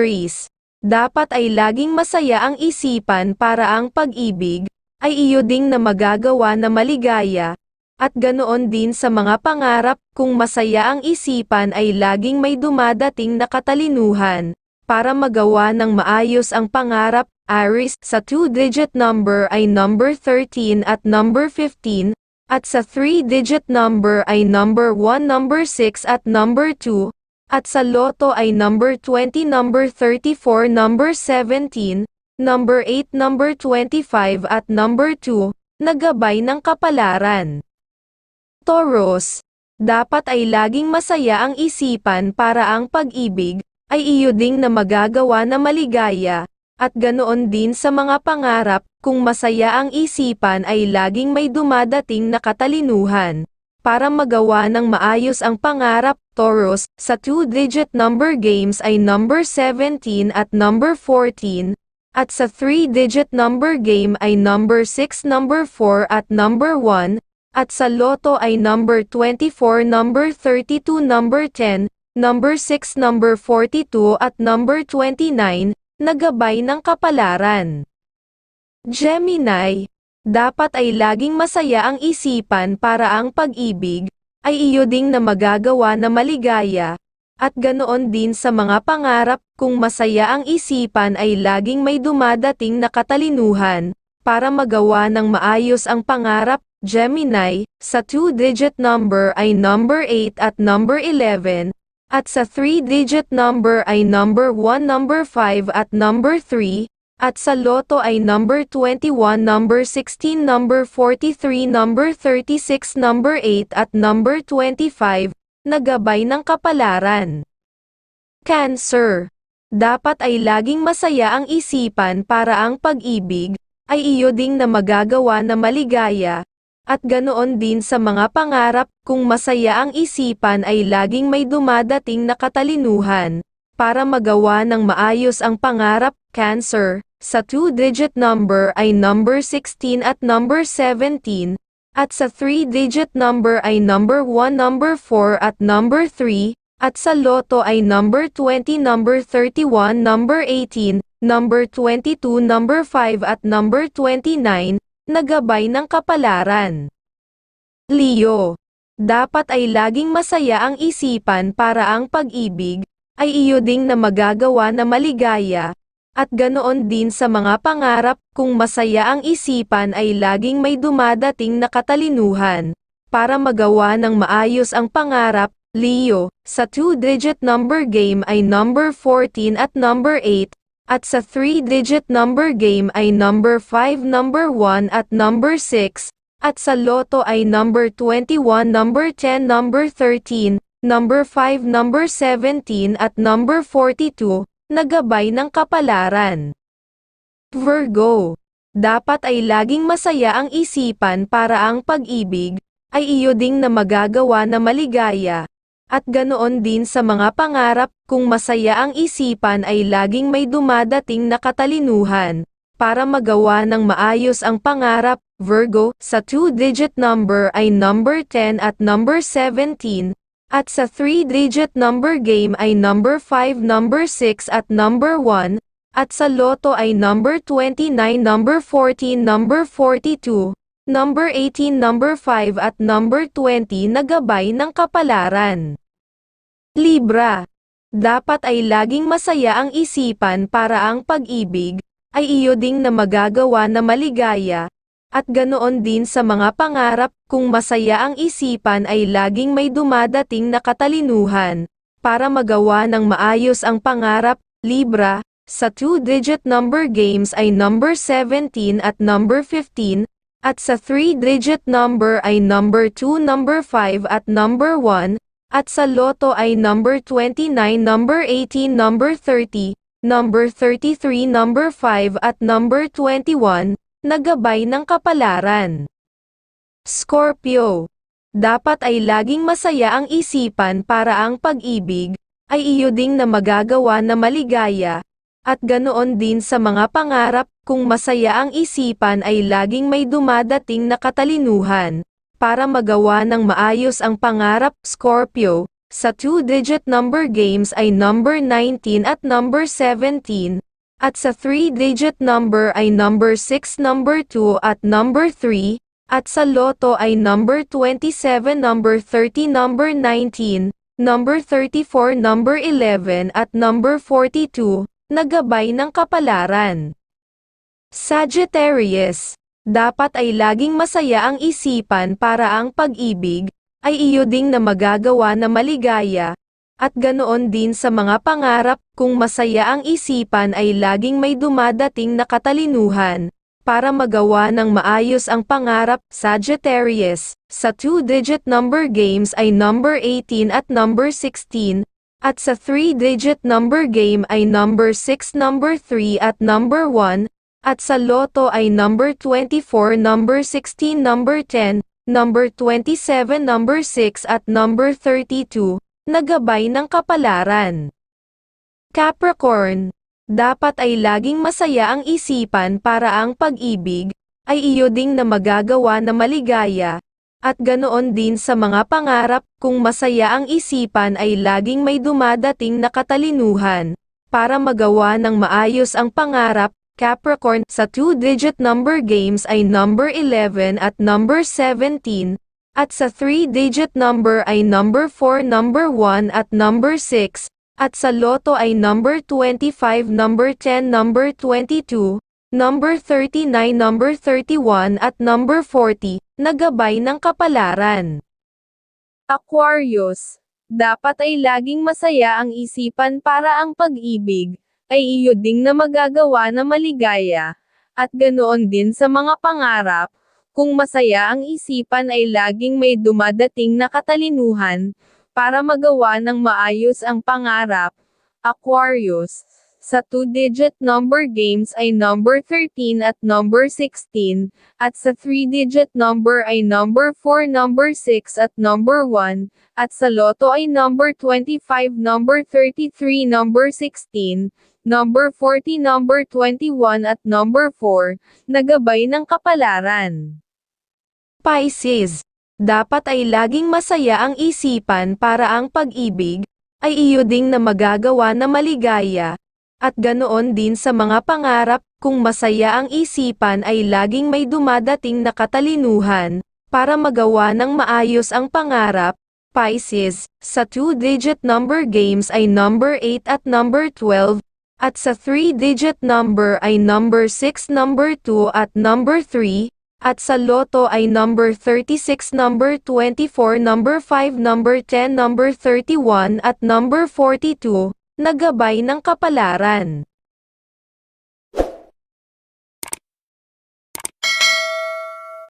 Aries, dapat ay laging masaya ang isipan para ang pag-ibig, ay iyo ding na magagawa na maligaya, at ganoon din sa mga pangarap, kung masaya ang isipan ay laging may dumadating na katalinuhan, para magawa ng maayos ang pangarap, Aries, sa two-digit number ay number 13 at number 15, at sa three-digit number ay number 1, number 6 at number 2, at sa loto ay number 20, number 34, number 17, number 8, number 25 at number 2, nagabay ng kapalaran. Taurus, dapat ay laging masaya ang isipan para ang pag-ibig, ay iyo ding na magagawa na maligaya, at ganoon din sa mga pangarap, kung masaya ang isipan ay laging may dumadating na katalinuhan. Para magawa ng maayos ang pangarap, Taurus, sa two-digit number games ay number 17 at number 14, at sa 3-digit number game ay number 6, number 4 at number 1, at sa loto ay number 24, number 32, number 10, number 6, number 42 at number 29, nagabay ng kapalaran. Gemini, dapat ay laging masaya ang isipan para ang pag-ibig, ay iyo ding na magagawa na maligaya, at ganoon din sa mga pangarap, kung masaya ang isipan ay laging may dumadating na katalinuhan, para magawa ng maayos ang pangarap, Gemini, sa two-digit number ay number 8 at number 11, at sa three-digit number ay number 1, number 5 at number 3, at sa loto ay number 21, number 16, number 43, number 36, number 8 at number 25, nagabay ng kapalaran. Cancer. Dapat ay laging masaya ang isipan para ang pag-ibig, ay iyo ding na magagawa na maligaya, at ganoon din sa mga pangarap, kung masaya ang isipan ay laging may dumadating na katalinuhan, para magawa ng maayos ang pangarap, Cancer, sa two-digit number ay number 16 at number 17, at sa 3-digit number ay number 1, number 4 at number 3, at sa loto ay number 20, number 31, number 18, number 22, number 5 at number 29, nagabay ng kapalaran. Leo, dapat ay laging masaya ang isipan para ang pag-ibig, ay iyo ding na magagawa na maligaya, at ganoon din sa mga pangarap, kung masaya ang isipan ay laging may dumadating na katalinuhan. Para magawa ng maayos ang pangarap, Leo, sa two-digit number game ay number 14 at number 8, at sa three-digit number game ay number 5, number 1 at number 6, at sa loto ay number 21, number 10, number 13, number 5, number 17 at number 42, nagabay ng kapalaran. Virgo, dapat ay laging masaya ang isipan para ang pag-ibig, ay iyo ding na magagawa na maligaya, at ganoon din sa mga pangarap, kung masaya ang isipan ay laging may dumadating na katalinuhan, para magawa ng maayos ang pangarap, Virgo, sa two-digit number ay number 10 at number 17, at sa 3-digit number game ay number 5, number 6 at number 1, at sa loto ay number 29, number 14, number 42, number 18, number 5 at number 20 nagabay ng kapalaran. Libra. Dapat ay laging masaya ang isipan para ang pag-ibig, ay iyo ding na magagawa na maligaya, at ganoon din sa mga pangarap, kung masaya ang isipan ay laging may dumadating na katalinuhan, para magawa ng maayos ang pangarap, Libra, sa two-digit number games ay number 17 at number 15, at sa three-digit number ay number 2, number 5 at number 1, at sa loto ay number 29, number 18, number 30, number 33, number 5 at number 21, nagabay ng kapalaran. Scorpio. Dapat ay laging masaya ang isipan para ang pag-ibig, ay iyo ding na magagawa na maligaya, at ganoon din sa mga pangarap, kung masaya ang isipan ay laging may dumadating na katalinuhan, para magawa ng maayos ang pangarap, Scorpio, sa 2-digit number games ay number 19 at number 17, at sa 3-digit number ay number 6, number 2 at number 3, at sa loto ay number 27, number 30, number 19, number 34, number 11 at number 42, nagabay ng kapalaran. Sagittarius, dapat ay laging masaya ang isipan para ang pag-ibig, ay iyo ding na magagawa na maligaya, at ganoon din sa mga pangarap, kung masaya ang isipan ay laging may dumadating na katalinuhan, para magawa ng maayos ang pangarap, Sagittarius, sa 2-digit number games ay number 18 at number 16, at sa 3-digit number game ay number 6, number 3 at number 1, at sa loto ay number 24, number 16, number 10, number 27, number 6 at number 32, nagabay ng kapalaran. Capricorn, dapat ay laging masaya ang isipan para ang pag-ibig, ay iyo ding na magagawa na maligaya, at ganoon din sa mga pangarap, kung masaya ang isipan ay laging may dumadating na katalinuhan, para magawa ng maayos ang pangarap, Capricorn, sa 2-digit number games ay number 11 at number 17, at sa 3-digit number ay number 4, number 1 at number 6, at sa loto ay number 25, number 10, number 22, number 39, number 31 at number 40, nagabay ng kapalaran. Aquarius, dapat ay laging masaya ang isipan para ang pag-ibig, ay iyo ding na magagawa na maligaya, at ganoon din sa mga pangarap, kung masaya ang isipan ay laging may dumadating na katalinuhan, para magawa ng maayos ang pangarap. Aquarius, sa 2-digit number games ay number 13 at number 16, at sa 3-digit number ay number 4, number 6 at number 1, at sa loto ay number 25, number 33, number 16, number 40, number 21 at number 4, nagabay ng kapalaran. Pisces, dapat ay laging masaya ang isipan para ang pag-ibig, ay iyo ding na magagawa na maligaya, at ganoon din sa mga pangarap, kung masaya ang isipan ay laging may dumadating na katalinuhan, para magawa ng maayos ang pangarap, Pisces, sa 2-digit number games ay number 8 at number 12, at sa 3-digit number ay number 6, number 2 at number 3, at sa loto ay number 36, number 24, number 5, number 10, number 31 at number 42, nagabay ng kapalaran.